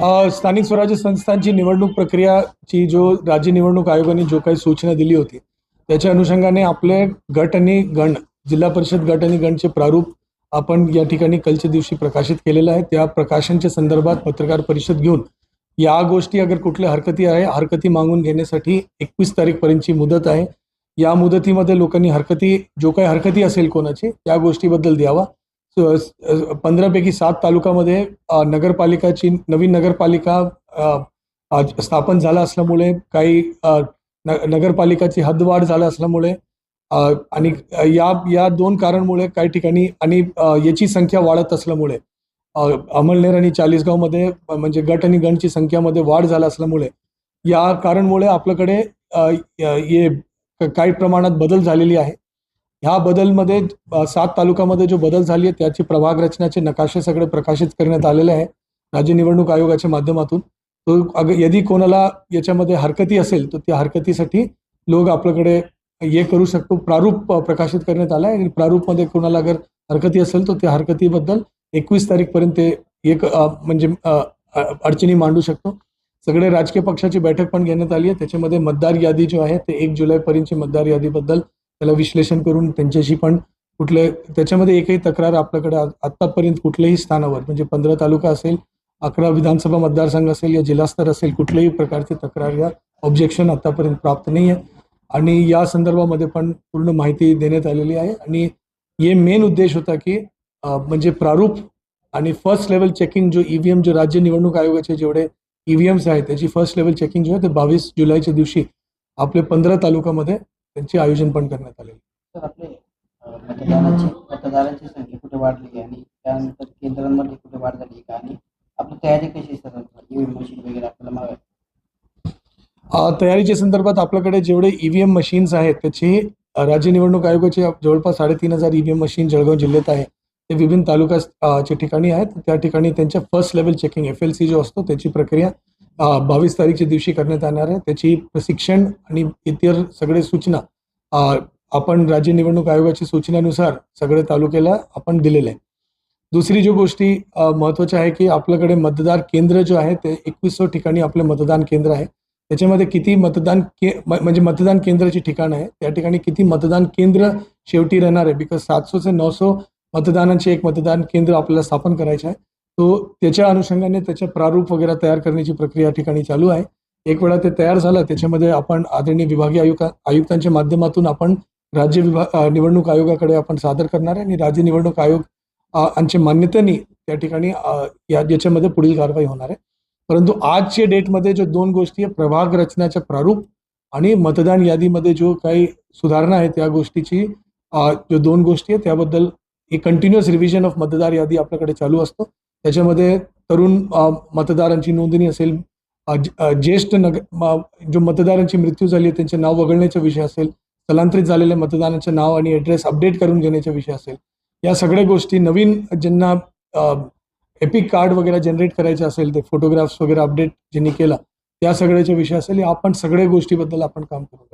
स्थानिक स्वराज्य संस्थांची निवडणूक प्रक्रियाची जो राज्य निवडणूक आयोगाने जो काही सूचना दिली होती त्याच्या अनुषंगाने आपले गट आणि गण जिल्हा परिषद गट आणि गणचे प्रारूप आपण या ठिकाणी कलच्या दिवशी प्रकाशित केलेलं आहे. त्या प्रकाशनच्या संदर्भात पत्रकार परिषद घेऊन या गोष्टी अगर कुठल्या हरकती आहे हरकती मागून घेण्यासाठी एकवीस तारीखपर्यंतची मुदत आहे. या मुदतीमध्ये लोकांनी हरकती जो काही हरकती असेल कोणाची त्या गोष्टीबद्दल द्यावा. पंधरापैकी सात तालुक्यामध्ये नगरपालिकाची नवीन नगरपालिका स्थापन झाला असल्यामुळे काही न- नगरपालिकाची हद्दवाढ झाला असल्यामुळे आणि या या दोन कारणमुळे काही ठिकाणी आणि याची संख्या वाढत असल्यामुळे अमळनेर आणि चाळीसगावमध्ये म्हणजे गट आणि गणची संख्यामध्ये वाढ झाला असल्यामुळे या कारणमुळे आपल्याकडे ये काही प्रमाणात बदल झालेली आहे. ह्या बदलमध्ये सात तालुक्यामध्ये जो बदल झाली आहे त्याची प्रभाग रचनाचे नकाशे सगळे प्रकाशित करण्यात आलेले आहे राज्य निवडणूक आयोगाच्या माध्यमातून. तो अग यदि कोणाला याच्यामध्ये हरकती असेल तर त्या हरकतीसाठी लोक आपल्याकडे हे करू शकतो. प्रारूप प्रकाशित करण्यात आलं आहे आणि प्रारूपमध्ये कोणाला अगर हरकती असेल तर त्या हरकतीबद्दल एकवीस तारीखपर्यंत ते एक म्हणजे अडचणी मांडू शकतो. सगळे राजकीय पक्षाची बैठक पण घेण्यात आली आहे. त्याच्यामध्ये मतदार यादी जो आहे ते एक जुलैपर्यंतची मतदार यादीबद्दल त्याला विश्लेषण करून त्यांच्याशी पण कुठले त्याच्यामध्ये एकही तक्रार आपल्याकडे आत्तापर्यंत कुठल्याही स्थानावर म्हणजे पंधरा तालुका असेल अकरा विधानसभा मतदारसंघ असेल या जिल्हास्तर असेल कुठल्याही प्रकारची तक्रार या ऑब्जेक्शन आतापर्यंत प्राप्त नाही आहे आणि या संदर्भामध्ये पण पूर्ण माहिती देण्यात आलेली आहे. आणि हे मेन उद्देश होता की म्हणजे प्रारूप आणि फर्स्ट लेवल चेकिंग जो ईव्हीएम जो राज्य निवडणूक आयोगाचे जेवढे ईव्हीएम्स आहेत त्याची फर्स्ट लेवल चेकिंग जो आहे ते बावीस जुलैच्या दिवशी आपले पंधरा तालुक्यामध्ये त्यांचे आयोजन पण करण्यात आले आपले मतदानाची मतदारांची संख्या कुठे वाढली आणि त्यानंतर केंद्रांमध्ये कुठे वाढ झाली का? आणि आपली तयारी कशी आहे सर ईव्हीएम मशीन वगैरे आपल्याला माग? अ, तयारीच्या संदर्भात आपल्याकडे जेवढे ईव्हीएम मशीन्स आहेत त्याची राज्य निवडणूक आयोगाचे जवळपास साडेतीन हजार ईव्हीएम मशीन जळगाव जिल्ह्यात आहे. ते विभिन्न तालुक्याच्या ठिकाणी आहेत. त्या ठिकाणी त्यांच्या first level checking F L C जो असतो त्याची प्रक्रिया बावीस तारीखच्या दिवशी करण्यात येणार आहे. त्याची प्रशिक्षण आणि इतर सगळे सूचना आपण राज्य निवडणूक आयोगाच्या सूचनेनुसार सगळे तालुक्याला आपण दिलेले आहे दुसरी जो गोष्टी अ, महत्त्वाच्या आहे की आपल्याकडे मतदार केंद्र जो आहे ते एकवीस ठिकाणी आपले मतदान केंद्र आहे. त्याच्यामध्ये किती मतदान के म्हणजे मतदान केंद्राची ठिकाण आहे त्या ठिकाणी किती मतदान केंद्र शेवटी राहणार आहे? बिकॉज सातसो ते नऊशे मतदानाचे एक मतदान केंद्र आपल्याला स्थापन करायचे आहे. तो त्याच्या अनुषंगाने त्याचे प्रारूप वगैरे तयार करण्याची प्रक्रिया या ठिकाणी चालू आहे. एक वेळा ते तयार झालं त्याच्यामध्ये आपण आदरणीय विभागीय आयुक्त आयुक्तांच्या माध्यमातून आपण राज्य विभाग निवडणूक आयोगाकडे आपण सादर करणार आहे आणि राज्य निवडणूक आयोग यांच्या मान्यतेने त्या ठिकाणी या याच्यामध्ये पुढील कारवाई होणार आहे. परंतु आजच्या डेटमध्ये जो दोन गोष्टी आहे प्रभाग रचनाचा प्रारूप आणि मतदान यादीमध्ये जो काही सुधारणा आहे त्या गोष्टीची जो दोन गोष्टी आहे त्याबद्दल ही कंटिन्युअस रिव्हिजन ऑफ मतदार यादी आपल्याकडे चालू असतो. त्याच्यामध्ये तरुण मतदारांची नोंदणी असेल ज्येष्ठ नग जो मतदारांची मृत्यू झाली आहे त्यांचे नाव वगळण्याचा विषय असेल स्थलांतरित झालेल्या मतदानाचे नाव आणि ॲड्रेस अपडेट करून घेण्याचा विषय असेल. या सगळ्या गोष्टी नवीन ज्यांना एपिक कार्ड वगैरे जनरेट करायचे असेल ते फोटोग्राफ्स वगैरे अपडेट ज्यांनी केला त्या सगळ्याच्या विषय असेल आपण सगळ्या गोष्टीबद्दल आपण काम करू